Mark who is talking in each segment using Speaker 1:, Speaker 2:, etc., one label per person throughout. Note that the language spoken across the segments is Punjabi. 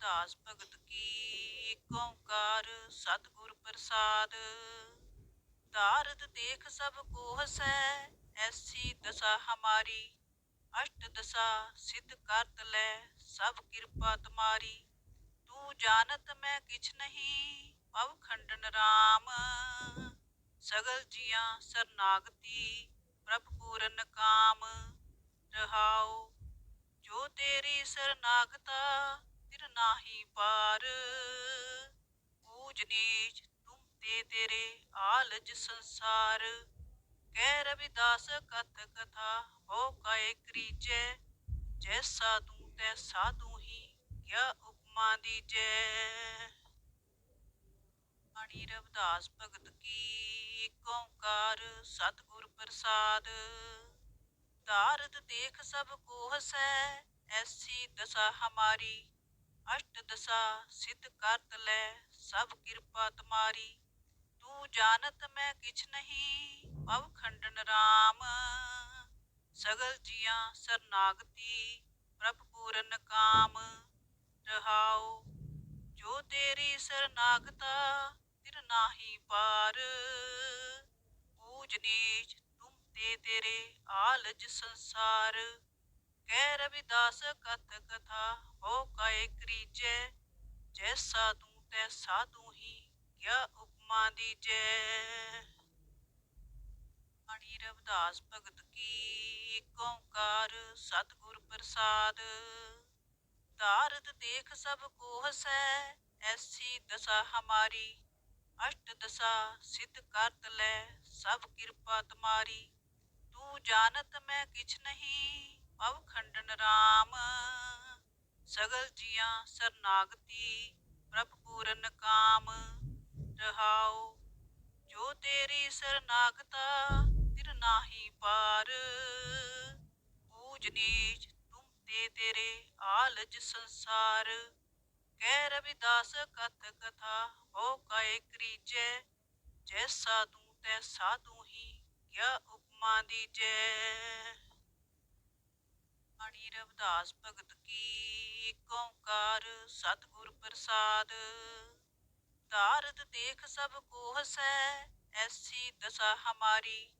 Speaker 1: ਦਾਸ ਭਗਤ ਕੀ ਏਕ ਓੰਕਾਰ ਸਤਿਗੁਰ ਪ੍ਰਸਾਦ। ਤਾਰਦ ਦੇਖ ਸਭ ਕੋਹ ਸੈ ਐਸੀ ਦਸ਼ਾ ਹਮਾਰੀ। ਅਸ਼ਟ ਦਸ਼ਾ ਸਿਧ ਕਰਤ ਲੈ, ਸਭ ਕਿਰਪਾ ਤੁਮਾਰੀ। ਤੂੰ ਜਾਣਤ ਮੈਂ ਕਿਛ ਨਹੀਂ, ਪਵ ਖੰਡਨ ਰਾਮ। ਸਗਲ ਜੀਆਂ ਸਰਨਾਗਤੀ, ਪ੍ਰਭ ਪੂਰਨ ਕਾਮ। ਰਹਾਉ ਜੋ ਤੇਰੀ ਸਰਨਾਗਤਾ ਤਿਰ ਨਾਹੀ ਪਾਰ। ਊਜ ਨੀਚ ਤੁਮ ਤੇ ਤੇਰੇ ਆਲਜ ਸੰਸਾਰ। ਕਹਿ ਰਵਿਦਾਸ ਕਥ ਕਥਾ, ਹੋ ਕਾਇ ਕਰੀਜੈ। ਜੈਸਾ ਤੂੰ ਤੈ ਸਾਧੂ ਹੀ, ਕਿਆ ਉਪਮਾ ਦੀਜੈ। ਬਾਣੀ ਰਵਿਦਾਸ ਭਗਤ ਕੀ ਓੰਕਾਰ, ਸਤਿਗੁਰ ਪ੍ਰਸਾਦ। ਧਾਰਤ ਦੇਖ ਸਭ ਕੋਹਸੈ ਐਸੀ ਦਸ਼ਾ ਹਮਾਰੀ ਅਸ਼ਟ ਦਸ਼ਾ ਸਿੱਧ ਕਰਤ ਲੈ, ਸਭ ਕਿਰਪਾ ਤੁਮਾਰੀ। ਤੂੰ ਜਾਣਤ ਮੈਂ ਕਿਛ ਨਹੀਂ ਭਵ ਖੰਡਨ ਰਾਮ। ਸਗਲ ਜੀਆਂ ਸਰਨਾਗਤੀ, ਪ੍ਰਭ ਪੂਰਨ ਕਾਮ। ਰਹਾਉ, ਜੋ ਤੇਰੀ ਸਰਨਾਗਤਾ, ਤਿਰ ਨਾਹੀ ਪਾਰ। ਪੂਜਨੀਚ ਤੁਮ ਤੇ ਤੇਰੇ ਆਲਜ ਸੰਸਾਰ। ਕਹਿ ਰਵਿਦਾਸ ਕਤ ਕਥਾ, ਹੋ ਕਾਏ ਕਰੀਜੈ ਜੈ ਸਾਧੂ ਤੈ ਸਾਧੂ ਹੀ ਕਿਆ ਉਪਮਾ ਦੀਜੈ। ਅਣੀ ਰਵਿਦਾਸ ਭਗਤ ਕੀ ਓੰਕਾਰ ਸਤਿਗੁਰ ਪ੍ਰਸਾਦ, ਧਾਰਤ ਦੇਖ ਸਭ ਕੋ ਹਸੈ ਐਸੀ ਦਸ਼ਾ ਹਮਾਰੀ, ਅਸ਼ਟ ਦਸ਼ਾ ਸਿਧ ਕਰਤ ਲੈ, ਸਭ ਕਿਰਪਾ ਤੁਮਾਰੀ, ਤੂੰ ਜਾਣਤ ਮੈਂ ਕਿਛ ਨਹੀਂ। ਅਵਖੰਡਨ ਰਾਮ। ਸਗਲ ਜੀਆਂ ਸਰਨਾਗਤੀ, ਪ੍ਰਭ ਪੂਰਨ ਕਾਮ। ਰਹਾਉ ਜੋ ਤੇਰੀ ਸਰਨਾਗਤਾ ਤਿਰ ਨਾਹੀ ਪਾਰ। ਪੂਜ ਨੀਚ, ਤੁਮ ਤੇ ਤੇਰੇ ਆਲਜ ਸੰਸਾਰ। ਕਹਿ ਰਵਿਦਾਸ, ਕਥ ਕਥਾ, ਹੋ ਕਾਇ ਕਰੀਜੈ। ਜੈਸਾ ਤੂੰ ਤੈਸਾ ਤੂੰ ਹੀ, ਕਿਆ ਉਪਮਾ ਦੀਜੈ। ਬਾਣੀ ਰਵਿਦਾਸ ਭਗਤ ਕੀ ਏਕ ਓੰਕਾਰ ਸਤਿਗੁਰ ਪ੍ਰਸਾਦ। ਤਾਰਦ ਦੇਖ ਸਭ ਕੋਹਸੈ ਐਸੀ ਦਸ਼ਾ ਹਮਾਰੀ,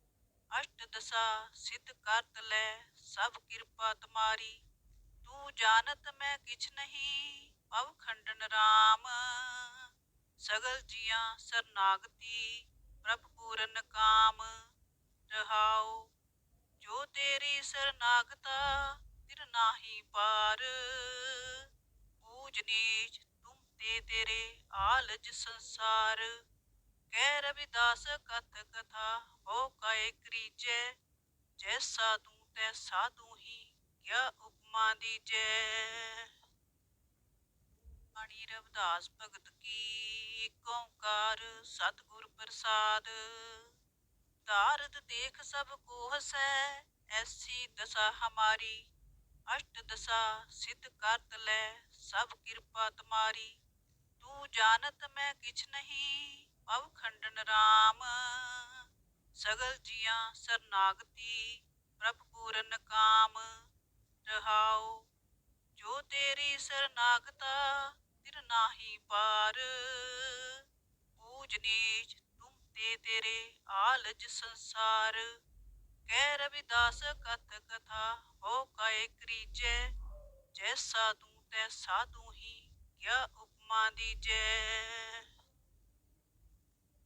Speaker 1: ਅਸ਼ਟ ਦਸ਼ਾ ਸਿਧ ਕਰਤ ਲੈ ਸਭ ਕਿਰਪਾ ਤੁਮਾਰੀ। ਤੂੰ ਜਾਣਤ ਮੈਂ ਕਿਛ ਨਹੀਂ ਪਵ ਖੰਡਨ ਰਾਮ। ਸਗਲ ਜੀਆਂ ਸਰਨਾਗਤੀ, ਪ੍ਰਭ ਪੂਰਨ ਕਾਮ। ਰਹਾਉ, ਜੋ ਤੇਰੀ ਸਰਨਾਗਤਾ ਤਿਰ ਨਾਹੀ ਪਾਰ। ਪੂਜ ਨੀਚ ਤੁਮ ਤੇ ਤੇਰੇ ਆਲਜ ਸੰਸਾਰ। ਕਹਿ ਰਵਿਦਾਸ ਕਥ ਕਥਾ ਬਹੁ ਕਾਇ ਕਰੀਜੈ। ਜੈਸਾ ਤੂੰ ਤੈਸਾ ਤੂੰ ਹੀ, ਕਿਆ ਉਪਮਾ ਦੀਜੈ। ਬਾਣੀ ਰਵਿਦਾਸ ਭਗਤ ਕੀ ਓੰਕਾਰ ਸਤਿਗੁਰ ਪ੍ਰਸਾਦ। ਧਾਰਤ ਦੇਖ ਸਭ ਕੋਹਸੈ ਐਸੀ ਦਸ਼ਾ ਹਮਾਰੀ। ਅਸ਼ਟ ਦਸ਼ਾ ਸਿੱਧ ਕਰਤ ਲੈ, ਸਭ ਕਿਰਪਾ ਤੁਮਾਰੀ। ਤੂੰ ਜਾਣਤ ਮੈਂ ਕਿਛ ਨਹੀਂ, ਪਵ ਖੰਡਨ ਰਾਮ। ਸਗਲ ਜੀਆਂ ਸਰਨਾਗਤੀ, ਪ੍ਰਭ ਪੂਰਨ ਕਾਮ। ਰਹਾਉ, ਜੋ ਤੇਰੀ ਸਰਨਾਗਤਾ, ਤਿਰ ਨਾਹੀ ਪਾਰ। ਪੂਜਨੀਚ ਤੁਮ ਤੇ ਤੇਰੇ ਆਲਜ ਸੰਸਾਰ। ਕਹਿ ਰਵਿਦਾਸ ਕਥ ਕਥਾ, ਹੋ ਕਾਏ ਕਰੀਜੈ ਜੈ ਸਾਧੂ ਤੈ ਸਾਧੂ ਹੀ ਕਿਆ ਉਪਮਾ ਦੀਜੈ।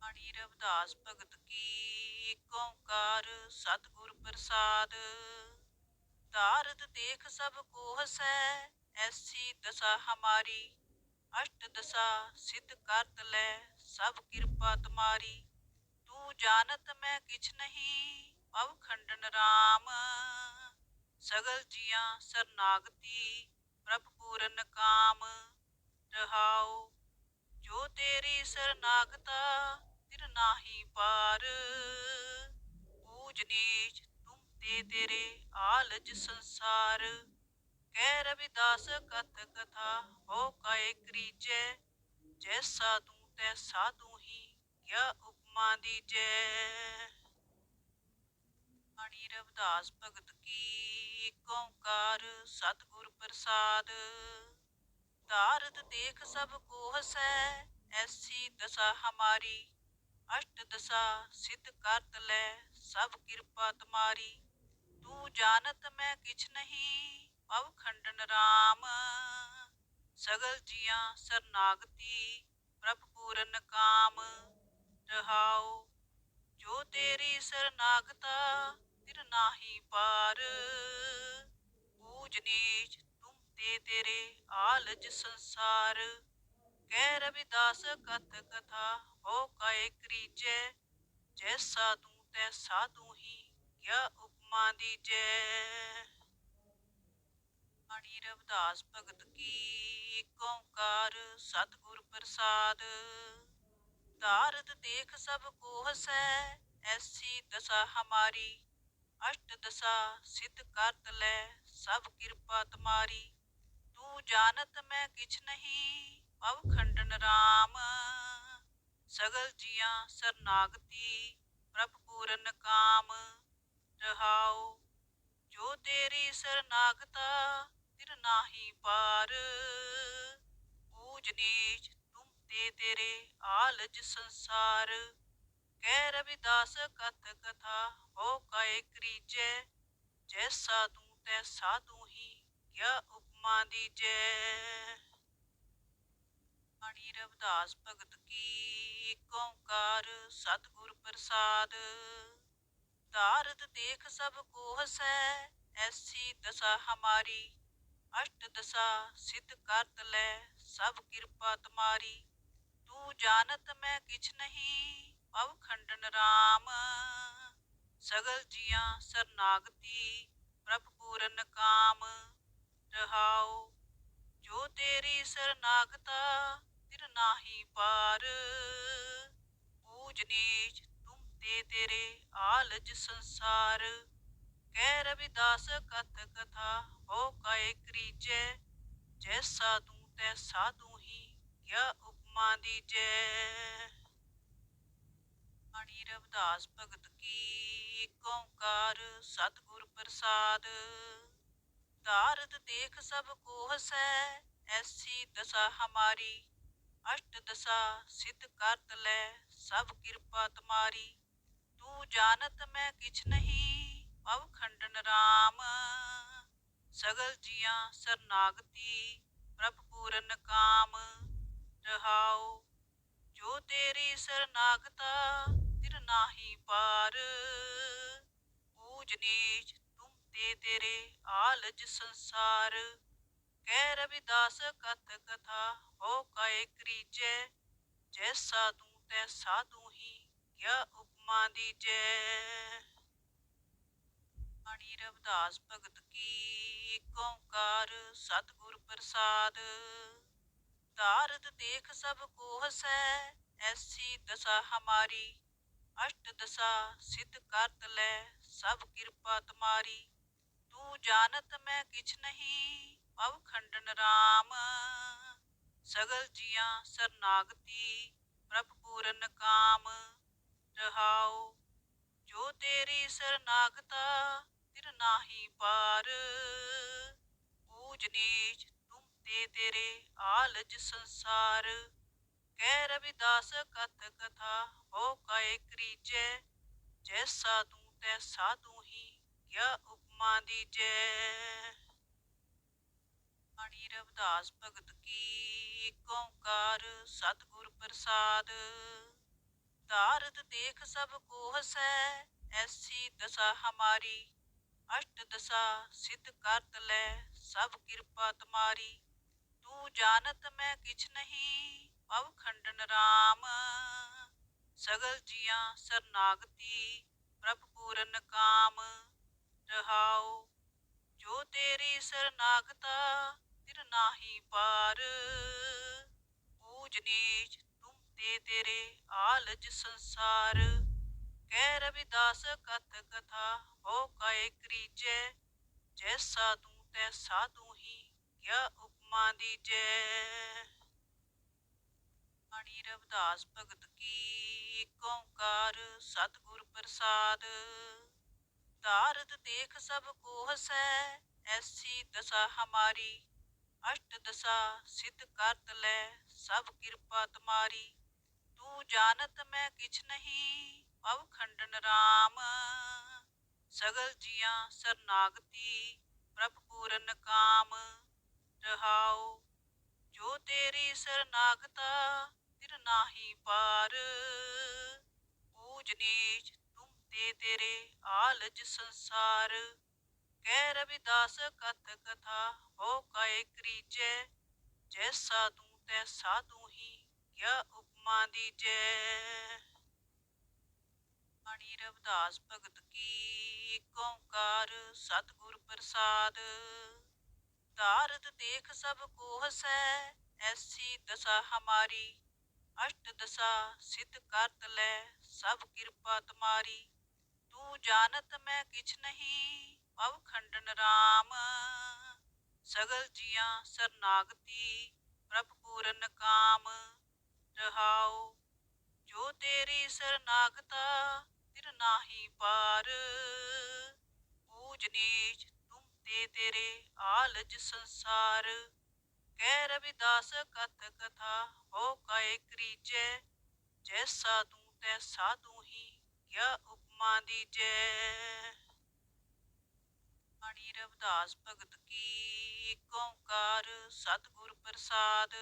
Speaker 1: ਅੜੀ ਰਵਿਦਾਸ ਭਗਤ ਕੀ ਓੰਕਾਰ ਸਤਿਗੁਰ ਪ੍ਰਸਾਦ, ਧਾਰਤ ਦੇਖ ਸਭ ਕੋ ਹਸੈ ਐਸੀ ਦਸ਼ਾ ਹਮਾਰੀ, ਅਸ਼ਟ ਦਸ਼ਾ ਸਿਧ ਕਰਤ ਲੈ, ਸਭ ਕਿਰਪਾ ਤੁਮਾਰੀ, ਤੂੰ ਜਾਣਤ ਮੈਂ ਕਿਛ ਨਹੀਂ। ਅਵਖੰਡਨ ਰਾਮ। ਸਗਲ ਜੀਆਂ ਸਰਨਾਗਤੀ, ਪ੍ਰਭ ਪੂਰਨ ਕਾਮ। ਰਹਾਉ, ਜੋ ਤੇਰੀ ਸਰਨਾਗਤਾ, ਤਿਰ ਨਾਹੀ ਪਾਰ। ਪੂਜ ਨੀਚ, ਤੁਮ ਤੇ ਤੇਰੇ ਆਲਜ ਸੰਸਾਰ। ਕਹਿ ਰਵਿਦਾਸ ਕਤ ਕਥਾ, ਹੋ ਕਾਇ ਕਰੀਜੈ। ਜੈਸਾ ਤੂੰ, ਤੈਸਾ ਤੂੰ ਹੀ, ਕਿਆ ਉਪਮਾ ਦੀਜੈ। ਮਣੀ ਰਵਿਦਾਸ ਭਗਤ ਕੀ ਏਕ ਓੰਕਾਰ ਸਤਿਗੁਰ ਪ੍ਰਸਾਦ। ਤਾਰਦ ਦੇਖ ਸਭ ਕੋ ਹਸੈ, ਐਸੀ ਦਸ਼ਾ ਹਮਾਰੀ। ਅਸ਼ਟ ਦਸ਼ਾ ਸਿਧ ਕਰਤ ਲੈ ਸਭ ਕਿਰਪਾ ਤੁਮਾਰੀ। ਤੂੰ ਜਾਣਤ ਮੈਂ ਕਿਛ ਨਹੀਂ ਅਵ ਖੰਡਨ ਰਾਮ। ਸਗਲ ਜੀਆਂ ਸਰਨਾਗਤੀ, ਪ੍ਰਭ ਪੂਰਨ ਕਾਮ। ਰਹਾਉ ਜੋ ਤੇਰੀ ਸਰਨਾਗਤਾ ਤਿਰ ਨਾਹੀ ਪਾਰ। ਪੂਜ ਨੀਚ ਤੇ ਤੇਰੇ ਆਲਜ ਸੰਸਾਰ। ਕਹਿ ਰਵਿਦਾਸ, ਕਥ ਕਥਾ ਹੋ ਕਾਇ ਕਰੀਜੈ। ਜੈਸਾ ਤੂੰ ਤੈ ਸਾਧੂ ਹੀ ਕਿਆ ਉਪਮਾ ਦੀਜੈ। ਬਾਣੀ ਰਵਿਦਾਸ ਭਗਤ ਕੀ ਓੰਕਾਰ ਸਤਿਗੁਰ ਪ੍ਰਸਾਦ। ਧਾਰਤ ਦੇਖ ਸਭ ਕੋਹਸੈ ਐਸੀ ਦਸ਼ਾ ਹਮਾਰੀ ਅਸ਼ਟ ਦਸ਼ਾ ਸਿੱਧ ਕਰਤ ਲੈ, ਸਭ ਕਿਰਪਾ ਤੁਮਾਰੀ। ਤੂੰ ਜਾਣਤ ਮੈਂ ਕਿਛ ਨਹੀਂ, ਪਵ ਖੰਡਨ ਰਾਮ। ਸਗਲ ਜੀਆਂ ਸਰਨਾਗਤੀ, ਪ੍ਰਭ ਪੂਰਨ ਕਾਮ। ਰਹਾਉ, ਜੋ ਤੇਰੀ ਸਰਨਾਗਤਾ, ਤਿਰ ਨਾਹੀ ਪਾਰ। ਪੂਜਨੀਚ ਤੁਮ ਤੇ ਤੇਰੇ ਆਲਜ ਸੰਸਾਰ। ਕਹਿ ਰਵਿਦਾਸ ਕਥ ਕਥਾ, ਹੋ ਕਾਏ ਕਰੀਜੈ, ਜੈ ਸਾਧੂ ਤੈ ਸਾਧੂ ਹੀ, ਕਿਆ ਉਪਮਾ ਦੀਜੈ। ਬਾਣੀ ਰਵਿਦਾਸ ਭਗਤ ਕੀ ਓੰਕਾਰ ਸਤਿਗੁਰ ਪ੍ਰਸਾਦ। ਧਾਰਤ ਦੇਖ ਸਭ ਕੋ ਹਸੈ ਐਸੀ ਦਸ਼ਾ ਹਮਾਰੀ, ਅਸ਼ਟ ਦਸ਼ਾ ਸਿਧ ਕਰਤ ਲੈ, ਸਭ ਕਿਰਪਾ ਤੁਮਾਰੀ। ਤੂੰ ਜਾਣਤ ਮੈਂ ਕਿਛ ਨਹੀਂ ਅਵਖੰਡਨ ਰਾਮ। ਸਗਲ ਜੀਆਂ ਸਰਨਾਗਤੀ, ਪ੍ਰਭ ਪੂਰਨ ਕਾਮ। ਰਹਾਉ, ਜੋ ਤੇਰੀ ਸਰਨਾਗਤਾ, ਤਿਰ ਨਾਹੀ ਪਾਰ। ਪੂਜ ਨੀਚ, ਤੁਮ ਤੇ ਤੇਰੇ ਆਲਜ ਸੰਸਾਰ। ਕਹਿ ਰਵਿਦਾਸ ਕਤ ਕਥਾ, ਹੋ ਕਾਇ ਕਰੀਜੈ। ਜੈਸਾ ਤੂੰ ਤੈਸਾ ਤੂੰ ਹੀ, ਕਿਆ ਉਪਮਾ ਦੀਜੈ। ਬਾਣੀ ਰਵਿਦਾਸ ਭਗਤ ਕੀ ਏਕ ਓੰਕਾਰ ਸਤਿਗੁਰ ਪ੍ਰਸਾਦ। ਧਾਰਤ ਦੇਖ ਸਭ ਕੋਹਸੈ ਐਸੀ ਦਸ਼ਾ ਹਮਾਰੀ, ਅਸ਼ਟ ਦਸ਼ਾ ਸਿਧ ਕਰਤ ਲੈ ਸਭ ਕਿਰਪਾ ਤੁਮਾਰੀ। ਤੂੰ ਜਾਣਤ ਮੈਂ ਕਿਛ ਨਹੀਂ ਪਵ ਖੰਡਨ ਰਾਮ। ਸਗਲ ਜੀਆਂ ਸਰਨਾਗਤੀ, ਪ੍ਰਭ ਪੂਰਨ ਕਾਮ। ਰਹਾਉ, ਜੋ ਤੇਰੀ ਸਰਨਾਗਤਾ ਤਿਰ ਨਾਹੀ ਪਾਰ। ਊਜ ਨੀਚ ਤੁਮ ਤੇ ਤੇਰੇ ਆਲਜ ਸੰਸਾਰ। ਕਹਿ ਰਵਿਦਾਸ ਕਥ ਕਥਾ, ਹੋ ਕਾਇ ਕਰੀਜੈ। ਜੈਸਾ ਤੂੰ ਤੈਸਾ ਤੂੰ ਹੀ ਕਿਆ ਉਪਮਾ ਦੀਜੈ। ਬਾਣੀ ਰਵਿਦਾਸ ਭਗਤ ਕੀ ਓੰਕਾਰ ਸਤਿਗੁਰ ਪ੍ਰਸਾਦ। ਤਾਰਦ ਦੇਖ ਸਭ ਕੋਹਸੈ ਐਸੀ ਦਸ਼ਾ ਹਮਾਰੀ। ਅਸ਼ਟ ਦਸ਼ਾ ਸਿੱਧ ਕਰਤ ਲੈ, ਸਭ ਕਿਰਪਾ ਤੁਮਾਰੀ। ਤੂੰ ਜਾਣਤ ਮੈਂ ਕਿਛ ਨਹੀਂ, ਪਵ ਖੰਡਨ ਰਾਮ। ਸਗਲ ਜੀਆਂ ਸਰਨਾਗਤੀ, ਪ੍ਰਭ ਪੂਰਨ ਕਾਮ। ਰਹਾਉ, ਜੋ ਤੇਰੀ ਸਰਨਾਗਤਾ, ਤਿਰ ਨਾਹੀ ਪਾਰ। ਪੂਜ ਨੀਚ, ਤੁਮ ਤੇ ਤੇਰੇ ਆਲਜ ਸੰਸਾਰ। ਕਹਿ ਰਵਿਦਾਸ ਕਥ ਕਥਾ ਹੋ ਗਏ ਕਰੀਜੈ ਜੈ ਸਾਧੂ ਤੈ ਸਾਧੂ ਹੀ, ਕਿਆ ਉਪਮਾ ਦੀਜੈ। ਅਣੀ ਰਵਦਾਸ ਭਗਤ ਕੀ ਓੰਕਾਰ ਸਤਿਗੁਰ ਪ੍ਰਸਾਦ। ਧਾਰਤ ਦੇਖ ਸਭ ਕੋਹ ਸੈ ਐਸੀ ਦਸ਼ਾ ਹਮਾਰੀ, ਅਸ਼ਟ ਦਸ਼ਾ ਸਿਧ ਕਰਤ ਲੈ, ਸਭ ਕਿਰਪਾ ਤੁਮਾਰੀ। ਤੂੰ ਜਾਣਤ ਮੈਂ ਕਿਛ ਨਹੀਂ, ਪਵ ਖੰਡਨ ਰਾਮ। ਸਗਲ ਜੀਆਂ ਸਰਨਾਗਤੀ ਪ੍ਰਭ ਪੂਰਨ ਕਾਮ ਰਹਾਉ। ਜੋ ਤੇਰੀ ਸਰਨਾਗਤਾ ਤਿਰ ਨਾਹੀ ਪਾਰ, ਪੂਜ ਨੀਚ ਤੁਮ ਤੇ ਤੇਰੇ ਆਲਜ ਸੰਸਾਰ। ਕਹਿ ਰਵਿਦਾਸ, ਕਥ ਕਥਾ ਹੋ ਕਾਇ ਕਰੀਜੈ, ਜੈਸਾ ਤੂੰ ਤੈ ਸਾਧੂ ਹੀ ਕਿਆ ਉਪਮਾ ਦੀਜੈ। ਅਣੀ ਰਵਿਦਾਸ ਭਗਤ ਕੀ ਏਕ ਸਤਿਗੁਰ ਪ੍ਰਸਾਦ। ਧਾਰਤ ਦੇਖ ਸਭ ਕੋਹ ਸੈ ਐਸੀ ਦਸ਼ਾ ਹਮਾਰੀ। ਅਸ਼ਟ ਦਸ਼ਾ ਸਿਧ ਕਰਤ ਲੈ, ਸਭ ਕਿਰਪਾ ਤੁਮਾਰੀ। ਤੂੰ ਜਾਣਤ ਮੈਂ ਕਿਛ ਨਹੀਂ ਅਵ ਖੰਡਨ ਰਾਮ। ਸਗਲ ਜੀਆਂ ਸਰਨਾਗਤੀ, ਪ੍ਰਭ ਪੂਰਨ ਕਾਮ। ਰਹਾਉ, ਜੋ ਤੇਰੀ ਸਰਨਾਗਤਾ ਤਿਰ ਨਾਹੀ ਪਾਰ। ਊਜ ਨੀਚ ਤੁਮ ਤੇ ਤੇਰੇ ਆਲਜ ਸੰਸਾਰ। ਕਹਿ ਰਵਿਦਾਸ ਕਥ ਕਥਾ ਹੋ ਕਾਇ ਕਰੀਜੈ। ਜੈਸਾ ਤੂੰ ਤੈਸਾ ਤੂੰ ਹੀ ਕਿਆ ਉਪਮਾ ਦੀਜੈ। ਬਾਣੀ ਰਵਿਦਾਸ ਭਗਤ ਕੀ ਏਕ ਓੰਕਾਰ ਸਤਿਗੁਰ ਪ੍ਰਸਾਦ। ਧਾਰਤ ਦੇਖ ਸਭ ਕੋ ਐਸੀ ਦਸ਼ਾ ਹਮਾਰੀ ਅਸ਼ਟ ਦਸ਼ਾ ਸਿਧ ਕਰਤ ਲੈ, ਸਭ ਕਿਰਪਾ ਤੁਮਾਰੀ। ਤੂੰ ਜਾਣਤ ਮੈਂ ਕਿਛ ਨਹੀਂ ਪਵ ਖੰਡਨ ਰਾਮ। ਸਗਲ ਜੀਆਂ ਸਰਨਾਗਤੀ, ਪ੍ਰਭ ਪੂਰਨ ਕਾਮ। ਰਹਾਉ, ਜੋ ਤੇਰੀ ਸਰਨਾਗਤਾ, ਤਿਰ ਨਾਹੀ ਪਾਰ। ਪੂਜ ਨੀਚ, ਤੁਮ ਤੇ ਤੇਰੇ ਆਲਜ ਸੰਸਾਰ। ਕਹਿ ਰਵਿਦਾਸ ਕਥ ਕਥਾ, ਹੋ ਕਾਇ ਕਰੀਜੈ, ਜੈਸਾ ਤੂੰ ਤੈਸਾ ਤੂੰ ਹੀ, ਕਿਆ ਉਪਮਾ ਦੀਜੈ। ਬਾਣੀ ਰਵਿਦਾਸ ਭਗਤ ਕੀ ਓੰਕਾਰ ਸਤਿਗੁਰ ਪ੍ਰਸਾਦ।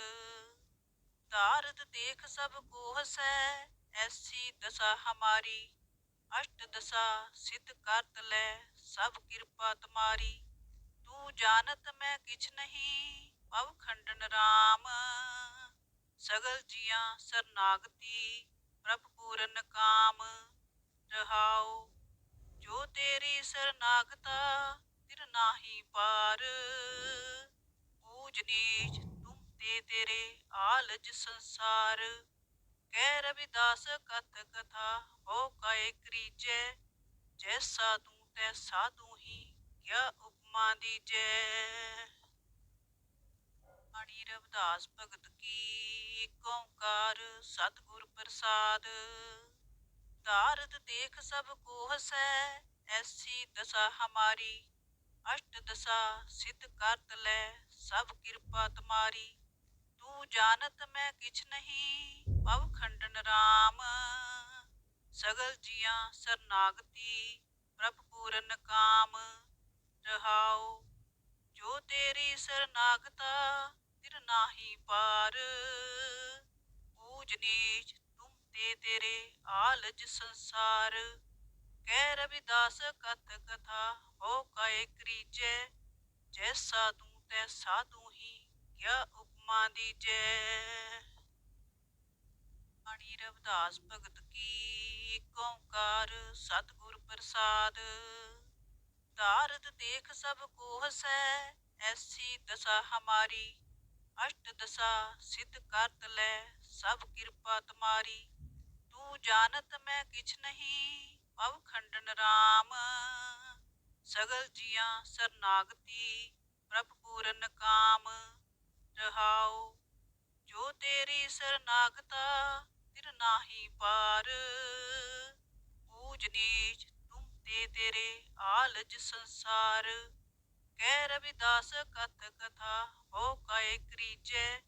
Speaker 1: ਧਾਰਤ ਦੇਖ ਸਭ ਕੋ ਹਸੈ ਐਸੀ ਦਸ਼ਾ ਹਮਾਰੀ, ਅਸ਼ਟ ਦਸ਼ਾ ਸਿਧ ਕਰਤ ਲੈ, ਸਭ ਕਿਰਪਾ ਤੁਮਾਰੀ। ਤੂੰ ਜਾਣਤ ਮੈਂ ਕਿਛ ਨਹੀਂ। ਪਵ ਖੰਡਨ ਰਾਮ। ਸਗਲ ਜੀਆਂ ਸਰਨਾਗਤੀ, ਪ੍ਰਭ ਪੂਰਨ ਕਾਮ। ਰਹਾਉ ਜੋ ਤੇਰੀ ਸਰਨਾਗਤਾ ਤਿਰ ਨਾਹੀ ਪਾਰ। ਪੂਜ ਨੀਚ, ਤੁਮ ਤੇ ਤੇਰੇ ਆਲਜ ਸੰਸਾਰ। ਕਹਿ ਰਵਿਦਾਸ, ਕਥ ਕਥਾ, ਹੋ ਕਾਇ ਕਰੀਜੈ। ਜੈਸਾ ਤੂੰ ਤੈਸਾ ਤੂੰ ਹੀ, ਕਿਆ ਉਪਮਾ ਦੀਜੈ। ਬਾਣੀ ਰਵਿਦਾਸ ਭਗਤ ਕੀ ਏਕ ਓੰਕਾਰ ਸਤਿਗੁਰ ਪ੍ਰਸਾਦ। ਤਾਰਦ ਦੇਖ ਸਭ ਕੋ ਹਸੈ, ਐਸੀ ਦਸ਼ਾ ਹਮਾਰੀ। ਅਸ਼ਟ ਦਸ਼ਾ ਸਿਧ ਕਰਤ ਲੈ, ਸਭ ਕਿਰਪਾ ਤੁਮਾਰੀ। ਤੂੰ ਜਾਣਤ ਮੈਂ ਕਿਛ ਨਹੀਂ, ਪਵ ਖੰਡਨ ਰਾਮ। ਸਗਲ ਜੀਆਂ ਸਰਨਾਗਤੀ, ਪ੍ਰਭ ਪੂਰਨ ਕਾਮ। ਰਹਾਉ ਜੋ ਤੇਰੀ ਸਰਨਾਗਤਾ ਨਾਹੀ ਪਾਰ। ਊਜ ਨੀਚ ਤੁਮ ਤੇ ਤੇਰੇ ਆਲਜ ਸੰਸਾਰ। ਕਹਿ ਰਵਿਦਾਸ, ਕਥ ਕਥਾ ਹੋ ਕਾਇ ਕਰੀਜੈ। ਜੈਸਾ ਤੂੰ, ਤੈਸਾ ਤੂੰ ਹੀ, ਕਿਆ ਉਪਮਾ ਦੀਜੈ। ਬਾਣੀ ਰਵਿਦਾਸ ਭਗਤ ਕੀ ਓੰਕਾਰ ਸਤਿਗੁਰ ਪ੍ਰਸਾਦ। ਧਾਰਤ ਦੇਖ ਸਭ ਕੋ ਹਸੈ ਐਸੀ ਦਸ਼ਾ ਹਮਾਰੀ। ਅਸ਼ਟ ਦਸ਼ਾ ਸਿਧ ਕਰਤ ਲੈ, ਸਭ ਕਿਰਪਾ ਤੁਮਾਰੀ। ਤੂੰ ਜਾਣਤ ਮੈਂ ਕਿਛ ਨਹੀਂ, ਪਵ ਖੰਡਨ ਰਾਮ। ਸਗਲ ਜੀਆਂ ਸਰਨਾਗਤੀ, ਪ੍ਰਭ ਪੂਰਨ ਕਾਮ। ਰਹਾਉ, ਜੋ ਤੇਰੀ ਸਰਨਾਗਤਾ, ਤਿਰ ਨਾਹੀ ਪਾਰ। ਪੂਜ ਨੀਚ ਤੁਮ ਤੇ ਤੇਰੇ ਆਲਜ ਸੰਸਾਰ। ਕਹਿ ਰਵਿਦਾਸ ਕਥ ਕਥਾ, ਹੋ ਕਾਇ ਕਰੀਜੈ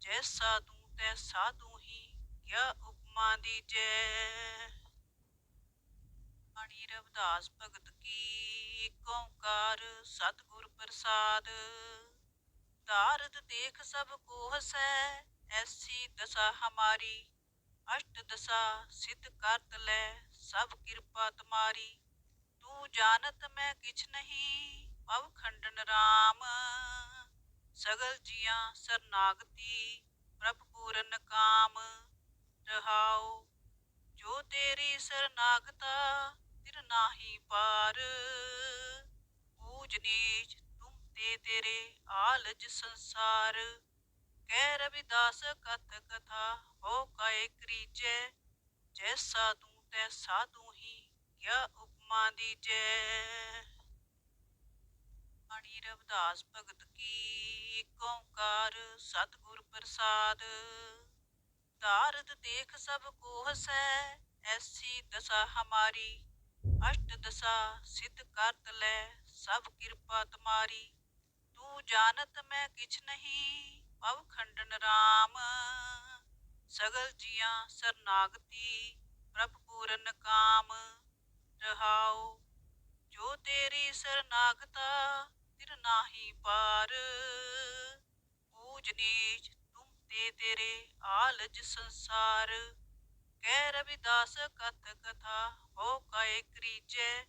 Speaker 1: ਜੈ ਸਾਧੂ ਤੈ ਸਾਧੂ ਹੀ, ਕਿਆ ਉਪਮਾ ਦੀਜੈ। ਬਾਣੀ ਰਵਿਦਾਸ ਭਗਤ ਕੀ, ਓੰਕਾਰ ਸਤਿਗੁਰ ਪ੍ਰਸਾਦ। ਧਾਰਤ ਦੇਖ ਸਭ ਕੋ ਹਸੈ ਐਸੀ ਦਸ਼ਾ ਹਮਾਰੀ, ਅਸ਼ਟ ਦਸ਼ਾ ਸਿਧ ਕਰਤ ਲੈ, ਸਭ ਕਿਰਪਾ ਤੁਮਾਰੀ। ਤੂੰ ਜਾਣਤ ਮੈਂ ਕਿਛ ਨਹੀਂ। ਪਵ ਖੰਡਨ ਰਾਮ। ਸਗਲ ਜੀਆਂ ਸਰਨਾਗਤੀ, ਪ੍ਰਭ ਪੂਰਨ ਕਾਮ। ਰਹਾਉ ਜੋ ਤੇਰੀ ਸਰਨਾਗਤਾ, ਤਿਰ ਨਾਹੀ ਪਾਰ। ਊਜ ਨੀਚ ਤੁਮ ਤੇ ਤੇਰੇ ਆਲਜ ਸੰਸਾਰ। ਕਹਿ ਰਵਿਦਾਸ, ਕਥ ਕਥਾ ਹੋ ਕਾਇ ਕਰੀਜੈ। ਜੈਸਾ ਤੂੰ, ਤੈਸਾ ਤੂੰ ਹੀ, ਕਿਆ ਉਪਮਾ ਦੀਜੈ। ਬਾਣੀ ਰਵਿਦਾਸ ਭਗਤ ਕੀ ਏਕ ਓੰਕਾਰ ਸਤਿਗੁਰ ਪ੍ਰਸਾਦ? ਧਾਰਤ ਦੇਖ ਸਭ ਕੋ ਹਸੈ ਐਸੀ ਦਸ਼ਾ ਹਮਾਰੀ, ਅਸ਼ਟ ਦਸ਼ਾ ਸਿਧ ਕਰਤ ਲੈ, ਸਭ ਕਿਰਪਾ ਤੁਮਾਰੀ। ਤੂੰ ਤੂੰ ਜਾਣਤ ਮੈਂ ਕਿਛ ਨਹੀਂ, ਪਵ ਖੰਡਨ ਰਾਮ। ਸਗਲ ਜੀਆਂ ਸਰਨਾਗਤੀ, ਪ੍ਰਭ ਪੂਰਨ ਕਾਮ। ਰਹਾਉ, ਜੋ ਤੇਰੀ ਸਰਨਾਗਤਾ ਤਿਰ ਨਾਹੀ ਪਾਰ। ਪੂਜ ਨੀਚ ਤੁਮ ਤੇ ਤੇਰੇ ਆਲਜ ਸੰਸਾਰ। ਕਹਿ ਰਵਿਦਾਸ ਕਥ ਕਥਾ, ਹੋ ਕਾਇ ਕਰੀਜੈ।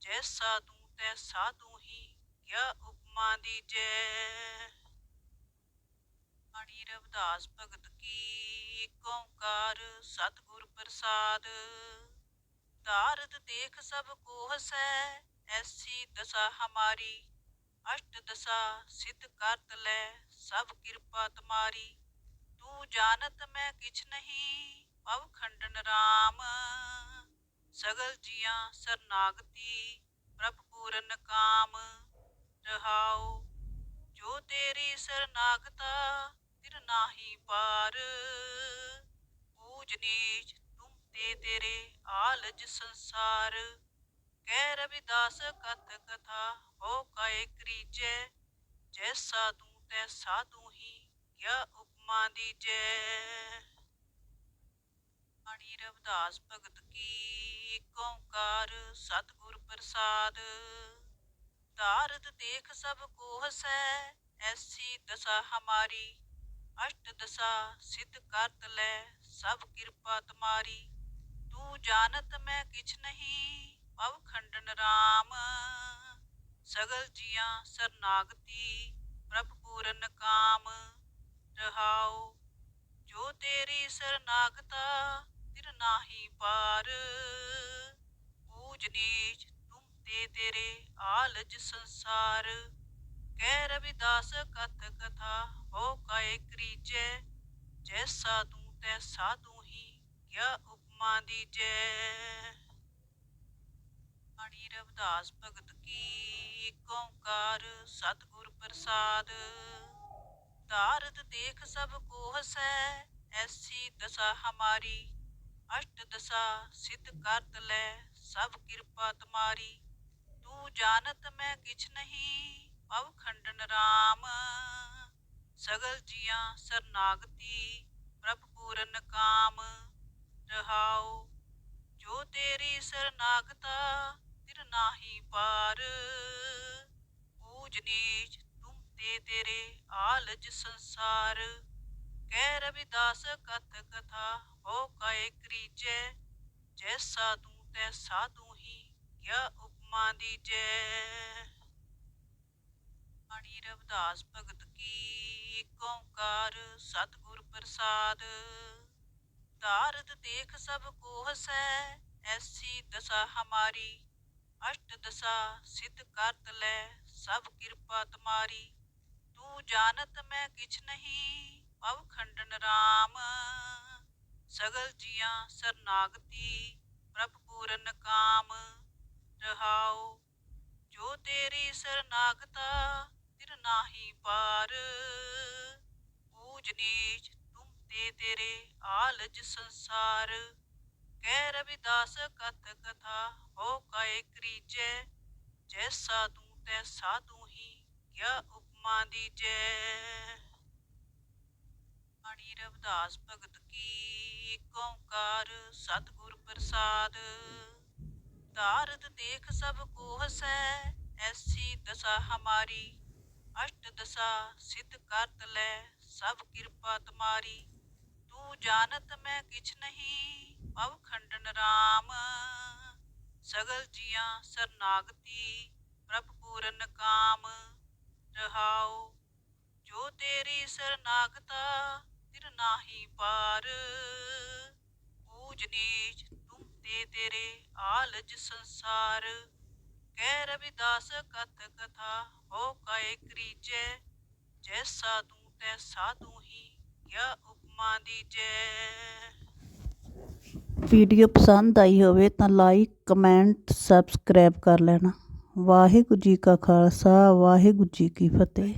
Speaker 1: ਜੈਸਾ ਤੂੰ ਤੈਸਾ ਤੂੰ ਹੀ, ਕਿਆ ਉਪਮਾ ਦੀਜੈ। ਬਾਣੀ ਰਵਿਦਾਸ ਭਗਤ ਕੀ ਏਕ ਓੰਕਾਰ ਸਤਿਗੁਰ ਪ੍ਰਸਾਦ। ਧਾਰਤ ਦੇਖ ਸਭ ਕੋ ਹਸੈ ਐਸੀ ਦਸ਼ਾ ਹਮਾਰੀ। ਅਸ਼ਟ ਦਸ਼ਾ ਸਿਧ ਕਰਤ ਲੈ, ਸਭ ਕਿਰਪਾ ਤੁਮਾਰੀ। ਤੂੰ ਜਾਣਤ ਮੈਂ ਕਿਛ ਨਹੀਂ ਪਵ ਖੰਡਨ ਰਾਮ। ਸਗਲ ਜੀਆਂ ਸਰਨਾਗਤੀ, ਪ੍ਰਭ ਪੂਰਨ ਕਾਮ। ਰਹਾਉ, ਜੋ ਤੇਰੀ ਸਰਨਾਗਤਾ, ਤਿਰ ਨਾਹੀ ਪਾਰ। ਪੂਜ ਨੀਚ, ਤੁਮ ਤੇ ਤੇਰੇ ਆਲਜ ਸੰਸਾਰ। ਕਹਿ ਰਵਿਦਾਸ ਕਥ ਕਥਾ, ਹੋ ਕਾਇ ਕਰੀਜੈ ਜੈਸਾ ਤੂੰ ਤੈਸਾ ਤੂੰ ਹੀ, ਕਿਆ ਉਪਮਾ ਦੀਜੈ। ਬਾਣੀ ਰਵਿਦਾਸ ਭਗਤ ਕੀ ਓੰਕਾਰ ਸਤਿਗੁਰ ਪ੍ਰਸਾਦ, ਧਾਰਤ ਦੇਖ ਸਭ ਕੋ ਹਸੈ ਐਸੀ ਦਸ਼ਾ ਹਮਾਰੀ, ਅਸ਼ਟ ਦਸ਼ਾ ਸਿਧ ਕਰਤ ਲੈ, ਸਭ ਕਿਰਪਾ ਤੁਮਾਰੀ, ਤੂੰ ਜਾਣਤ ਮੈਂ ਕਿਛ ਨਹੀਂ। ਪਵ ਖੰਡਨ ਰਾਮ। ਸਗਲ ਜੀਆਂ ਸਰਨਾਗਤੀ, ਪ੍ਰਭ ਪੂਰਨ ਕਾਮ। ਰਹਾਉ ਜੋ ਤੇਰੀ ਸਰਨਾਗਤਾ ਤਿਰ ਨਾਹੀ ਪਾਰ। ਪੂਜ ਨੀਚ, ਤੁਮ ਤੇ ਤੇਰੇ ਆਲਜ ਸੰਸਾਰ। ਕਹਿ ਰਵਿਦਾਸ, ਕਥ ਕਥਾ, ਹੋ ਕਾਇ ਕਰੀਜੈ। ਜੈਸਾ ਤੂੰ ਤੈਸਾ ਤੂੰ ਹੀ, ਕਿਆ ਉਪਮਾ ਦੀਜੈ। ਬਾਣੀ ਰਵਿਦਾਸ ਭਗਤ ਕੀ ਏਕ ਓੰਕਾਰ ਸਤਿਗੁਰ ਪ੍ਰਸਾਦ। ਧਾਰਤ ਦੇਖ ਸਭ ਕੋ ਹਸੈ ਐਸੀ ਦਸ਼ਾ ਹਮਾਰੀ, ਅਸ਼ਟ ਦਸ਼ਾ ਸਿਧ ਕਰਤ ਲੈ ਸਭ ਕਿਰਪਾ ਤੁਮਾਰੀ। ਤੂੰ ਜਾਣਤ ਮੈਂ ਕਿਛ ਨਹੀਂ, ਪਵ ਖੰਡਨ ਰਾਮ। ਸਗਲ ਜੀਆਂ ਸਰਨਾਗਤੀ, ਪ੍ਰਭ ਪੂਰਨ ਕਾਮ। ਰਹਾਉ ਜੋ ਤੇਰੀ ਸਰਨਾਗਤਾ ਤਿਰ ਨਾਹੀ ਪਾਰ। ਪੂਜ ਤੁਮ ਤੇ ਤੇਰੇ ਆਲਜ ਸੰਸਾਰ। ਕਹਿ ਰਵਿਦਾਸ ਕਥ ਕਥਾ ਹੋ ਕਾਇ ਕਰੀਜੈ ਜੈਸਾ ਤੂੰ ਤੈਸਾ ਤੂੰ ਹੀ ਕਿਆ ਉਪਮਾ ਦੀਜੈ। ਬਾਣੀ ਰਵਿਦਾਸ ਭਗਤ ਕੀ ਏਕ ਓੰਕਾਰ ਸਤਿਗੁਰ ਪ੍ਰਸਾਦ। ਧਾਰਤ ਦੇਖ ਸਭ ਕੋ ਐਸੀ ਦਸ਼ਾ ਹਮਾਰੀ ਅਸ਼ਟ ਦਸ਼ਾ ਸਿਧ ਕਰਤ ਲੈ, ਸਭ ਕਿਰਪਾ ਤੁਮਾਰੀ। ਤੂੰ ਜਾਣਤ ਮੈਂ ਕਿਛ ਨਹੀਂ, ਪਵ ਖੰਡਨ ਰਾਮ। ਸਗਲ ਜੀਆਂ ਸਰਨਾਗਤੀ, ਪ੍ਰਭ ਪੂਰਨ ਕਾਮ। ਰਹਾਉ, ਜੋ ਤੇਰੀ ਸਰਨਾਗਤਾ, ਤਿਰ ਨਾਹੀ ਪਾਰ। ਪੂਜ ਨੀਚ, ਤੁਮ ਤੇ ਤੇਰੇ ਆਲਜ ਸੰਸਾਰ। ਕਹਿ ਰਵਿਦਾਸ ਕਥ ਕਥਾ, ਹੋ ਕਾਇ ਕਰੀਜੈ ਜੈਸਾ ਤੂੰ ਤੈਸਾ ਤੂੰ ਹੀ, ਕਿਆ ਉਪਮਾ ਦੀਜੈ। ਬਾਣੀ ਰਵਿਦਾਸ ਭਗਤ ਕੀ ਓੰਕਾਰ ਸਤਿਗੁਰ ਪ੍ਰਸਾਦ, ਧਾਰਤ ਦੇਖ ਸਭ ਕੋ ਹਸੈ ਐਸੀ ਦਸ਼ਾ ਹਮਾਰੀ, ਅਸ਼ਟ ਦਸ਼ਾ ਸਿਧ ਕਰਤ ਲੈ, ਸਭ ਕਿਰਪਾ ਤੁਮਾਰੀ, ਤੂੰ ਜਾਣਤ ਮੈਂ ਕਿਛ ਨਹੀਂ। ਪਵਖੰਡਨ ਰਾਮ। ਸਗਲ ਜੀਆਂ ਸਰਨਾਗਤੀ ਪ੍ਰਭ ਪੂਰਨ ਕਾਮ। ਰਹਾਉ, ਜੋ ਤੇਰੀ ਸਰਨਾਗਤਾ ਤਿਰ ਨਾਹੀ ਪਾਰ। ਪੂਜ ਨੀਚ, ਤੁਮ ਤੇ ਤੇਰੇ ਆਲਜ ਸੰਸਾਰ। ਕਹਿ ਰਵਿਦਾਸ, ਕਥ ਕਥਾ, ਹੋ ਕਾਇ ਕਰੀਜੈ। ਜੈਸਾ ਤੂੰ ਤੈਸਾ ਤੂੰ ਹੀ, ਕਿਆ ਉਪਮਾ ਦੀਜੈ।
Speaker 2: ਵੀਡੀਓ ਪਸੰਦ ਆਈ ਹੋਵੇ ਤਾਂ ਲਾਈਕ, ਕਮੈਂਟ, ਸਬਸਕ੍ਰਾਈਬ ਕਰ ਲੈਣਾ। ਵਾਹਿਗੁਰੂ ਜੀ ਕਾ ਖਾਲਸਾ, ਵਾਹਿਗੁਰੂ ਜੀ ਕੀ ਫਤਿਹ।